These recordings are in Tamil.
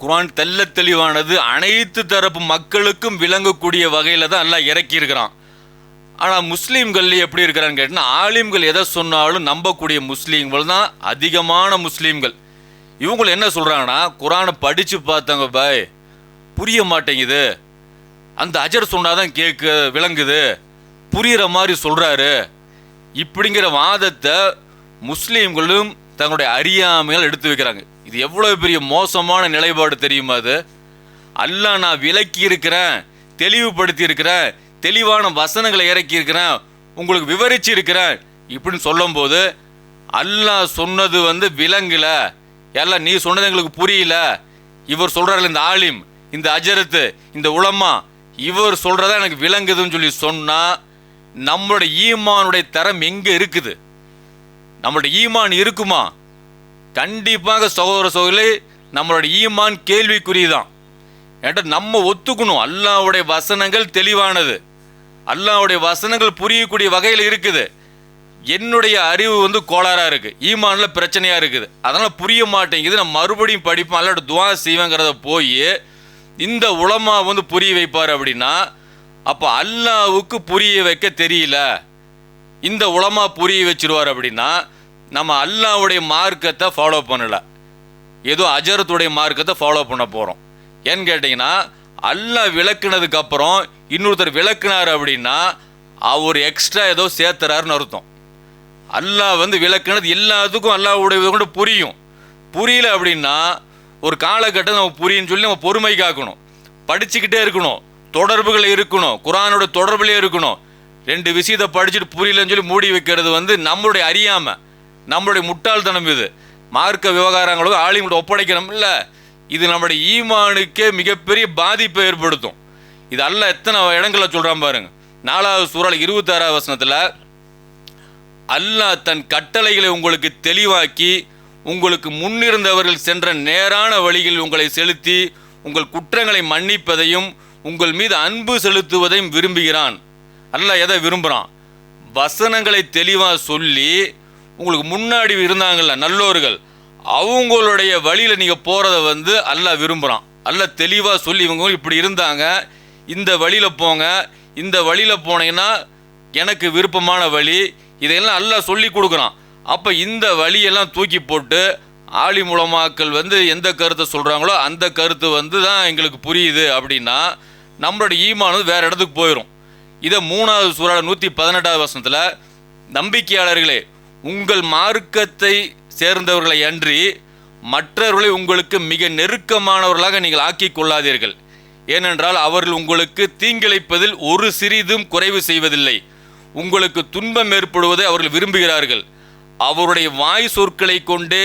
குரான் தெல்ல தெளிவானது அனைத்து தரப்பு மக்களுக்கும் விளங்கக்கூடிய வகையில் தான் எல்லாம் இறக்கியிருக்கிறான். ஆனால் முஸ்லீம்கள் எப்படி இருக்கிறான்னு கேட்டால் ஆலிம்கள் எதை சொன்னாலும் நம்பக்கூடிய முஸ்லீம்கள் தான் அதிகமான முஸ்லீம்கள். இவங்களை என்ன சொல்கிறாங்கன்னா குரானை படித்து பார்த்தாங்க பாய் புரிய மாட்டேங்குது. அந்த அஜர் சொன்னால் தான் கேட்கு விளங்குது. புரிகிற மாதிரி சொல்கிறாரு இப்படிங்கிற வாதத்தை முஸ்லீம்களும் தங்களுடைய அறியாமைகள் எடுத்து வைக்கிறாங்க. இது எவ்வளோ பெரிய மோசமான நிலைப்பாடு தெரியுமா அது? அல்லா நான் விலக்கி இருக்கிறேன் தெளிவுபடுத்தி இருக்கிறேன் தெளிவான வசனங்களை இறக்கி இருக்கிறேன் உங்களுக்கு விவரிச்சு இருக்கிறேன் இப்படின்னு சொல்லும்போது அல்லாஹ் சொன்னது வந்து விலங்குல. எல்லாம் நீ சொன்னது எங்களுக்கு புரியல. இவர் சொல்கிறார்கள் இந்த ஆலிம் இந்த அஜரத்து இந்த உளமா இவர் சொல்கிறதா எனக்கு விளங்குதுன்னு சொல்லி சொன்னால் நம்மளுடைய ஈமானுடைய தரம் எங்கே இருக்குது? நம்மளுடைய ஈமான் இருக்குமா? கண்டிப்பாக சகோதர சகோதரி நம்மளுடைய ஈமான் கேள்விக்குரியதான் ஏன்டா நம்ம ஒத்துக்கணும். அல்லாவுடைய வசனங்கள் தெளிவானது. அல்லாவுடைய வசனங்கள் புரியக்கூடிய வகையில் இருக்குது. என்னுடைய அறிவு வந்து கோளாறாக இருக்குது ஈமானில் பிரச்சனையாக இருக்குது. அதனால் புரிய மாட்டேங்குது. நான் மறுபடியும் படிப்பேன். அல்லாட துவா செய்வேங்கிறத போய் இந்த உளமா வந்து புரிய வைப்பார் அப்படின்னா அப்போ அல்லாவுக்கு புரிய வைக்க தெரியல. இந்த உலமா புரிய வச்சிருவார் அப்படின்னா நம்ம அல்லாவுடைய மார்க்கத்தை ஃபாலோ பண்ணல. ஏதோ அஜரத்துடைய மார்க்கத்தை ஃபாலோ பண்ண போகிறோம் ஏன்னு கேட்டிங்கன்னா அல்லாஹ் விளக்குனதுக்கு அப்புறம் இன்னொருத்தர் விளக்குனார் அப்படின்னா அவர் எக்ஸ்ட்ரா ஏதோ சேர்த்துறாருன்னு அர்த்தம். அல்லாஹ் வந்து விளக்குனது எல்லாத்துக்கும் அல்லாவுடைய கூட புரியும். புரியல அப்படின்னா ஒரு காலகட்டம் நம்ம புரியுன்னு சொல்லி நம்ம பொறுமை காக்கணும். படிச்சுக்கிட்டே இருக்கணும். தொடர்புகள் இருக்கணும். குரானோட தொடர்புலேயே இருக்கணும். ரெண்டு விஷயத்தை படிச்சுட்டு புரியலன்னு சொல்லி மூடி வைக்கிறது வந்து நம்மளுடைய அறியாமை நம்மளுடைய முட்டாள்தனம் இது. மார்க்க விவகாரங்களும் ஆளுங்களோட ஒப்படைக்கணும். இல்லை இது நம்முடைய ஈமானுக்கே மிகப்பெரிய பாதிப்பை ஏற்படுத்தும். இது அல்ல எத்தனை இடங்களில் சொல்கிறான் பாருங்க. நாலாவது சூறால் இருபத்தாறாவது வசனத்தில் அல்லாஹ் தன் கட்டளைகளை உங்களுக்கு தெளிவாக்கி உங்களுக்கு முன்னிருந்தவர்கள் சென்ற நேரான வழியில் உங்களை செலுத்தி உங்கள் குற்றங்களை மன்னிப்பதையும் உங்கள் மீது அன்பு செலுத்துவதையும் விரும்புகிறான். அல்ல எதை விரும்புகிறான் வசனங்களை தெளிவாக சொல்லி உங்களுக்கு முன்னாடி இருந்தாங்கல்ல நல்லோர்கள் அவங்களுடைய வழியில் நீங்கள் போகிறத வந்து அல்ல விரும்புகிறான் அல்ல தெளிவாக சொல்லி இவங்க இப்படி இருந்தாங்க இந்த வழியில் போங்க இந்த வழியில் போனீங்கன்னா எனக்கு விருப்பமான வழி இதையெல்லாம் அல்ல சொல்லி கொடுக்குறான். அப்போ இந்த வழியெல்லாம் தூக்கி போட்டு ஆளி மூலமாக்கள் வந்து எந்த கருத்தை சொல்கிறாங்களோ அந்த கருத்து வந்து தான் எங்களுக்கு புரியுது அப்படின்னா நம்மளோட ஈமானது வேறு இடத்துக்கு போயிடும் இதை மூணாவது சூறாவில் நூற்றி பதினெட்டாவது வசனத்தில் நம்பிக்கையாளர்களே உங்கள் மார்க்கத்தை சேர்ந்தவர்களை அன்றி மற்றவர்களை உங்களுக்கு மிக நெருக்கமானவர்களாக நீங்கள் ஆக்கி கொள்ளாதீர்கள். ஏனென்றால் அவர்கள் உங்களுக்கு தீங்கிழைப்பதில் ஒரு சிறிதும் குறைவு செய்வதில்லை. உங்களுக்கு துன்பம் ஏற்படுவதை அவர்கள் விரும்புகிறார்கள். அவருடைய வாய் சொற்களை கொண்டே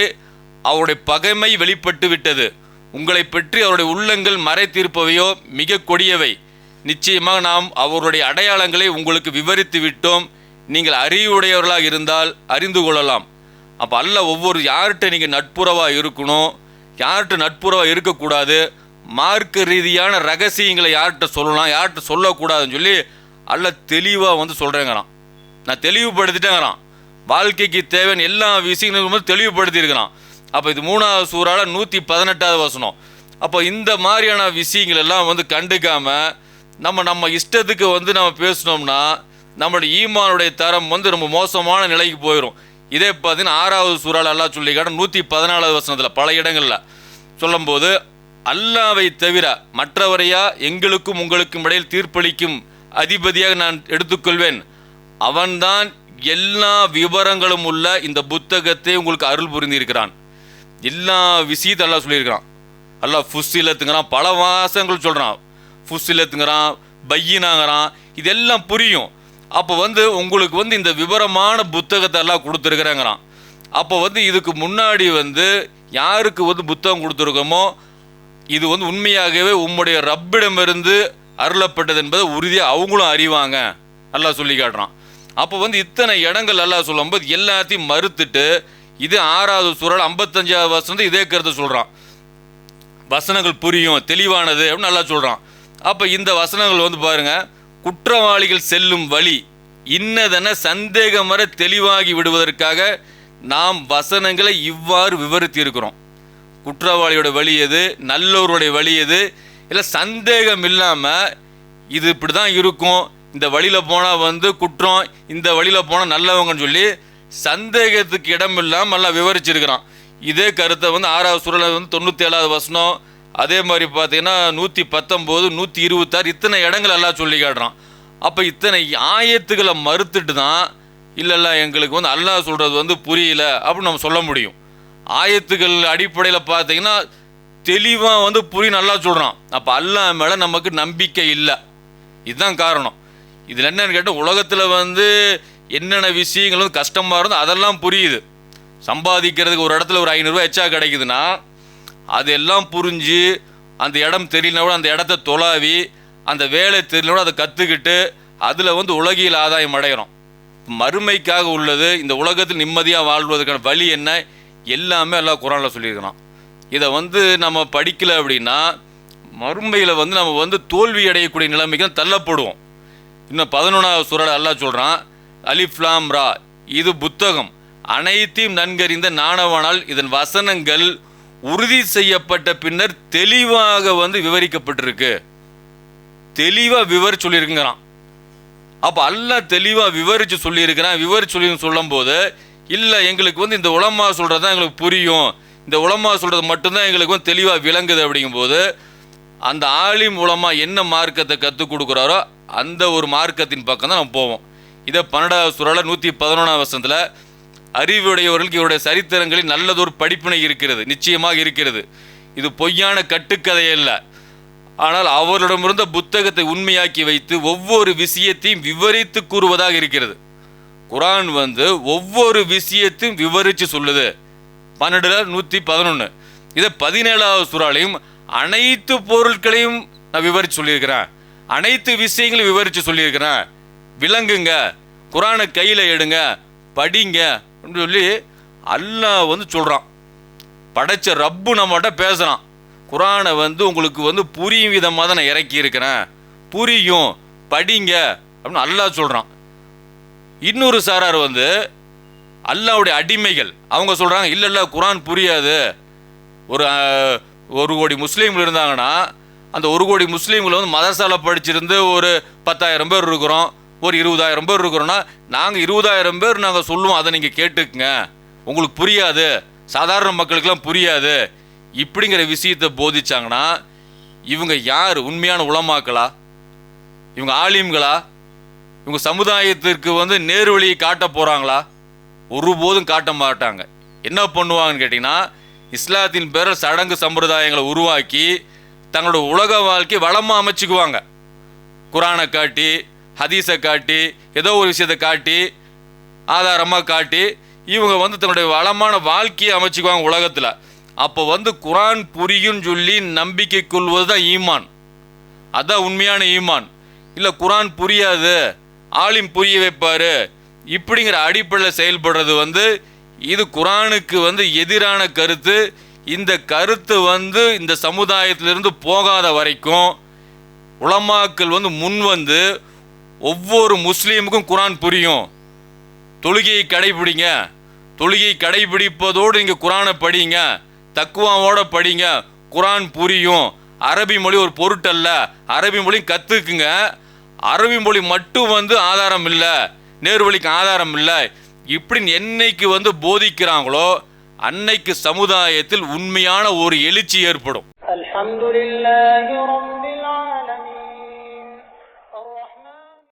அவருடைய பகைமை வெளிப்பட்டு விட்டது உங்களை பற்றி அவருடைய உள்ளங்கள் மறைத்திருப்பவையோ மிக கொடியவை. நிச்சயமாக நாம் அவருடைய அடையாளங்களை உங்களுக்கு விவரித்து விட்டோம். நீங்கள் அறிவுடையவர்களாக இருந்தால் அறிந்து கொள்ளலாம். அப்போ அல்ல ஒவ்வொரு யார்கிட்ட நீங்கள் நட்புறவாக இருக்கணும் யார்கிட்ட நட்புறவாக இருக்கக்கூடாது மார்க்க ரீதியான ரகசியங்களை யார்கிட்ட சொல்லலாம் யார்கிட்ட சொல்லக்கூடாதுன்னு சொல்லி அல்ல தெளிவாக வந்து சொல்கிறேங்கிறான் நான் தெளிவுபடுத்திட்டேங்கிறான். வாழ்க்கைக்கு தேவையான எல்லா விஷயங்களும் வந்து தெளிவுபடுத்தியிருக்கிறான். அப்போ இது மூணாவது சூறால் நூற்றி பதினெட்டாவது வசனம். அப்போ இந்த மாதிரியான விஷயங்கள் எல்லாம் வந்து கண்டுக்காமல் நம்ம நம்ம இஷ்டத்துக்கு வந்து நம்ம பேசினோம்னா நம்மளுடைய ஈமானுடைய தரம் வந்து ரொம்ப மோசமான நிலைக்கு போயிடும் இதே பார்த்தீங்கன்னா ஆறாவது சூறால் அல்லா சொல்லி காட்டும் நூற்றி பதினாலாவது வசனத்தில் பல இடங்களில் சொல்லும்போது அல்லாவை தவிர மற்றவரையா எங்களுக்கும் உங்களுக்கும் இடையில் தீர்ப்பளிக்கும் அதிபதியாக நான் எடுத்துக்கொள்வேன். அவன்தான் எல்லா விவரங்களும் உள்ள இந்த புத்தகத்தை உங்களுக்கு அருள் புரிந்திருக்கிறான். எல்லா விஷயத்தை எல்லாம் சொல்லியிருக்கிறான். அல்லா ஃபுஸ்ஸிலத்துங்கிறான் பல வாசங்கள் சொல்கிறான் ஃபுசிலத்துங்கிறான் பையினாங்கிறான் இதெல்லாம் புரியும். அப்போ வந்து உங்களுக்கு வந்து இந்த விவரமான புத்தகத்தை எல்லாம் கொடுத்துருக்குறேங்கிறான். அப்போ வந்து இதுக்கு முன்னாடி வந்து யாருக்கு வந்து புத்தகம் கொடுத்துருக்கோமோ இது வந்து உண்மையாகவே உம்முடைய ரப்பிடமிருந்து அருளப்பட்டது என்பதை உறுதியாக அவங்களும் அறிவாங்க. நல்லா சொல்லி காட்டுறான். அப்போ வந்து இத்தனை இடங்கள் எல்லாம் சொல்லும்போது எல்லாத்தையும் மறுத்துட்டு இது ஆறாவது சூழல் ஐம்பத்தஞ்சாவது வசனத்தை இதே கருத்தை சொல்கிறான் வசனங்கள் புரியும் தெளிவானது அப்படின்னு நல்லா சொல்கிறான் அப்போ இந்த வசனங்கள் வந்து பாருங்க குற்றவாளிகள் செல்லும் வழி இன்னதென சந்தேகமற தெளிவாகி விடுவதற்காக நாம் வசனங்களை இவ்வாறு விவரித்து இருக்கிறோம். குற்றவாளியோட வழி எது நல்லோருடைய வழி எது இல்லை சந்தேகம் இல்லாமல் இது இப்படி தான் இருக்கும் இந்த வழியில் போனால் வந்து குற்றம் இந்த வழியில் போனால் நல்லவங்கன்னு சொல்லி சந்தேகத்துக்கு இடம் இல்லாமல் நல்லா விவரிச்சிருக்கிறான். இதே கருத்தை வந்து ஆறாவது சுரலை வந்து தொண்ணூற்றி ஏழாவது வசனம் அதே மாதிரி பார்த்தீங்கன்னா நூற்றி பத்தொம்போது நூற்றி இருபத்தாறு இத்தனை இடங்கள் எல்லாம் சொல்லி காட்டுறான். அப்போ இத்தனை ஆயத்துக்களை மறுத்துட்டு தான் இல்லைல்ல எங்களுக்கு வந்து அல்லாஹ் சொல்கிறது வந்து புரியல அப்படின்னு நம்ம சொல்ல முடியும். ஆயத்துக்கள் அடிப்படையில் பார்த்தீங்கன்னா தெளிவாக வந்து புரிய நல்லா சொல்கிறான் அப்போ அல்லாஹ் மேலே நமக்கு நம்பிக்கை இல்லை. இதுதான் காரணம். இதில் என்னன்னு கேட்டால் உலகத்தில் வந்து என்னென்ன விஷயங்கள் வந்து கஷ்டமாக இருந்தோ அதெல்லாம் புரியுது. சம்பாதிக்கிறதுக்கு ஒரு இடத்துல ஒரு ஐநூறுரூவா எச்சா கிடைக்குதுன்னா அதெல்லாம் புரிஞ்சு அந்த இடம் தெரியலனா கூட அந்த இடத்த தொலாவி அந்த வேலை தெரியலனா கூட அதை கற்றுக்கிட்டு அதில் வந்து உலகியல் ஆதாயம் அடைகிறோம் மறுமைக்காக உள்ளது இந்த உலகத்தில் நிம்மதியாக வாழ்வதற்கான வழி என்ன? எல்லாமே எல்லாம் குரானில் சொல்லியிருக்கிறான். இதை வந்து நம்ம படிக்கல அப்படின்னா மறுமையில் வந்து நம்ம வந்து தோல்வி அடையக்கூடிய நிலைமைக்கு தான் தள்ளப்படுவோம். இன்னும் பதினொன்றாவது சுரட அல்லாஹ் சொல்கிறான் அலிஃப்லாம் ரா. இது புத்தகம். அனைத்தையும் நன்கறிந்த நாணவனால் இதன் வசனங்கள் உறுதி செய்யப்பட்ட பின்னர் தெளிவாக வந்து விவரிக்கப்பட்டிருக்கு. தெளிவாக விவரி சொல்லியிருக்குங்கிறான். அப்போ அல்லா தெளிவாக விவரித்து சொல்லியிருக்கிறான். விவரிச்சு சொல்லி சொல்லும்போது இல்லை எங்களுக்கு வந்து இந்த உலமா சொல்கிறது தான் எங்களுக்கு புரியும். இந்த உலமா சொல்கிறது மட்டும்தான் எங்களுக்கு வந்து தெளிவாக விளங்குது அப்படிங்கும்போது அந்த ஆலிம் மூலமா என்ன மார்க்கத்தை கற்றுக் கொடுக்குறாரோ அந்த ஒரு மார்க்கத்தின் பக்கம் தான் நம்ம போவோம். இதை பன்னெண்டாவது சுரல நூற்றி பதினொன்றாம் வருஷத்தில் அறிவுடையவர்களுக்கு இவருடைய சரித்திரங்களில் நல்லதொரு படிப்பினை இருக்கிறது நிச்சயமாக இருக்கிறது. இது பொய்யான கட்டுக்கதை அல்ல. ஆனால் அவரிடமிருந்த புத்தகத்தை உண்மையாக்கி வைத்து ஒவ்வொரு விஷயத்தையும் விவரித்து கூறுவதாக இருக்கிறது. குரான் வந்து ஒவ்வொரு விஷயத்தையும் விவரித்து சொல்லுது. பன்னெண்டுல நூற்றி பதினொன்று இதை பதினேழாவது சுறாலையும் அனைத்து பொருட்களையும் நான் விவரித்து சொல்லியிருக்கிறேன். அனைத்து விஷயங்களையும் விவரித்து சொல்லியிருக்கிறேன். விளங்குங்க. குரானை கையில் எடுங்க. படிங்க. அப்படின்னு சொல்லி அல்லாஹ் வந்து சொல்கிறான் படைச்ச ரப்பு நம்மகிட்ட பேசுகிறான் குரானை வந்து உங்களுக்கு வந்து புரியும் விதமாக தான் நான் இறக்கி இருக்கிறேன். புரியும் படிங்க அப்படின்னு அல்லாஹ் சொல்கிறான் இன்னொரு சாரார் வந்து அல்லாவுடைய அடிமைகள். அவங்க சொல்கிறாங்க இல்லை இல்லை குரான் புரியாது. ஒரு ஒரு கோடி முஸ்லீம்கள் இருந்தாங்கன்னா அந்த ஒரு கோடி முஸ்லீம்களை வந்து மதரசால படிச்சிருந்து ஒரு பத்தாயிரம் பேர் இருக்கிறோம். ஒரு இருபதாயிரம் பேர் இருக்கிறோன்னா நாங்கள் இருபதாயிரம் பேர் நாங்கள் சொல்லுவோம் அதை நீங்கள் கேட்டுக்குங்க. உங்களுக்கு புரியாது. சாதாரண மக்களுக்கெல்லாம் புரியாது. இப்படிங்கிற விஷயத்தை போதிச்சாங்கன்னா இவங்க யார்? உண்மையான உளமாக்களா இவங்க ஆலிம்களா? இவங்க சமுதாயத்திற்கு வந்து நேர்வழியை காட்ட போகிறாங்களா ஒருபோதும் காட்ட மாட்டாங்க. என்ன பண்ணுவாங்கன்னு கேட்டிங்கன்னா இஸ்லாத்தின் பேரில் சடங்கு சம்பிரதாயங்களை உருவாக்கி தங்களோட உலக வாழ்க்கை வளமாக அமைச்சுக்குவாங்க. குரானை காட்டி ஹதீஸை காட்டி ஏதோ ஒரு விஷயத்தை காட்டி ஆதாரமாக காட்டி இவங்க வந்து தன்னுடைய வளமான வாழ்க்கையை அமைச்சுக்குவாங்க உலகத்தில். அப்போ வந்து குரான் புரியும் சொல்லி நம்பிக்கை கொள்வது தான் ஈமான். அதான் உண்மையான ஈமான். இல்லை குரான் புரியாது ஆலிம் புரிய வைப்பார். இப்படிங்கிற அடிப்படையில் செயல்படுறது வந்து இது குரானுக்கு வந்து எதிரான கருத்து. இந்த கருத்து வந்து இந்த சமுதாயத்திலிருந்து போகாத வரைக்கும் உலமாக்கள் வந்து முன் வந்து ஒவ்வொரு முஸ்லீமுக்கும் குரான் புரியும். தொழுகையை கடைபிடிங்க. தொழுகையை கடைபிடிப்பதோடு நீங்கள் குரானை படிங்க. தக்குவாவோட படிங்க. குரான் புரியும். அரபி மொழி ஒரு பொருட்டல்ல. அரபி மொழி கற்றுக்குங்க அரபி மொழி மட்டும் வந்து ஆதாரம் இல்லை. நேர்வழிக்கு ஆதாரம் இல்லை. இப்படின்னு என்னைக்கு வந்து போதிக்கிறாங்களோ அன்னைக்கு சமுதாயத்தில் உண்மையான ஒரு எழுச்சி ஏற்படும். அல்ஹம்துலில்லாஹி